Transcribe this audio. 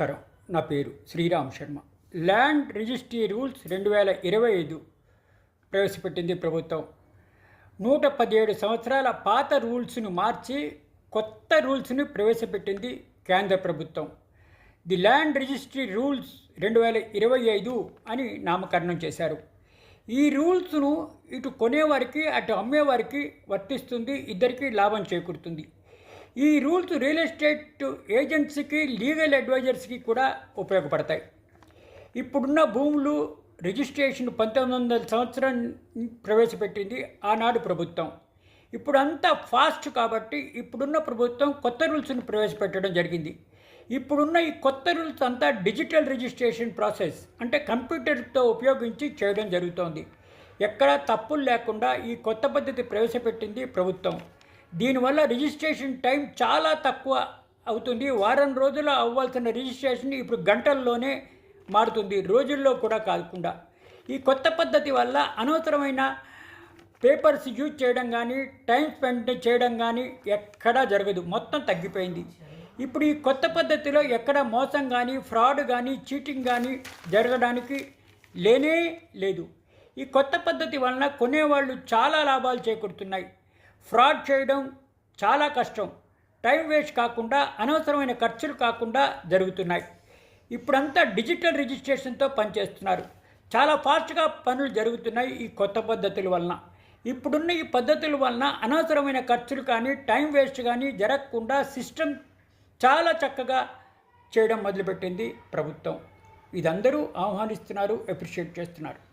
నమస్కారం. నా పేరు Sriram Sharma. Land registry rules రెండు వేల ఇరవై ఐదు ప్రవేశపెట్టింది ప్రభుత్వం. నూట పదిహేడు సంవత్సరాల పాత రూల్స్ను మార్చి కొత్త రూల్స్ను ప్రవేశపెట్టింది కేంద్ర ప్రభుత్వం. ది ల్యాండ్ రిజిస్ట్రీ రూల్స్ రెండు వేల ఇరవై ఐదు అని నామకరణం చేశారు. ఈ రూల్స్ను ఇటు కొనేవారికి అటు అమ్మేవారికి వర్తిస్తుంది ఇద్దరికీ లాభం చేకూరుతుంది. ఈ రూల్స్ రియల్ ఎస్టేట్ ఏజెంట్స్కి లీగల్ అడ్వైజర్స్కి కూడా ఉపయోగపడతాయి. ఇప్పుడున్న భూములు రిజిస్ట్రేషన్ పంతొమ్మిది వందల సంవత్సరం ప్రవేశపెట్టింది ఆనాడు ప్రభుత్వం. ఇప్పుడు అంతా ఫాస్ట్ కాబట్టి ఇప్పుడున్న ప్రభుత్వం కొత్త రూల్స్ను ప్రవేశపెట్టడం జరిగింది. ఇప్పుడున్న ఈ కొత్త రూల్స్ అంతా డిజిటల్ రిజిస్ట్రేషన్ ప్రాసెస్ అంటే కంప్యూటర్తో ఉపయోగించి చేయడం జరుగుతోంది. ఎక్కడా తప్పులు లేకుండా ఈ కొత్త పద్ధతి ప్రవేశపెట్టింది ప్రభుత్వం. దీనివల్ల రిజిస్ట్రేషన్ టైం చాలా తక్కువ అవుతుంది. వారం రోజుల్లో అవ్వాల్సిన రిజిస్ట్రేషన్ ఇప్పుడు గంటల్లోనే మారుతుంది. రోజుల్లో కూడా కాకుండా. ఈ కొత్త పద్ధతి వల్ల అనవసరమైన పేపర్స్ యూజ్ చేయడం కానీ టైం స్పెండ్ చేయడం కానీ ఎక్కడా జరగదు. మొత్తం తగ్గిపోయింది. ఇప్పుడు ఈ కొత్త పద్ధతిలో ఎక్కడ మోసం కానీ ఫ్రాడ్ కానీ చీటింగ్ కానీ జరగడానికి లేనే లేదు. ఈ కొత్త పద్ధతి వలన కొనేవాళ్ళు చాలా లాభాలు చేకూరుతున్నాయి. ఫ్రాడ్ చేయడం చాలా కష్టం. టైం వేస్ట్ కాకుండా అనవసరమైన ఖర్చులు కాకుండా జరుగుతున్నాయి. ఇప్పుడంతా డిజిటల్ రిజిస్ట్రేషన్తో పనిచేస్తున్నారు. చాలా ఫాస్ట్గా పనులు జరుగుతున్నాయి ఈ కొత్త పద్ధతుల వలన. ఇప్పుడున్న ఈ పద్ధతుల వలన అనవసరమైన ఖర్చులు కానీ టైం వేస్ట్ కానీ జరగకుండా సిస్టమ్ చాలా చక్కగా చేయడం మొదలుపెట్టింది ప్రభుత్వం. ఇదందరూ ఆహ్వానిస్తున్నారు అప్రిషియేట్ చేస్తున్నారు.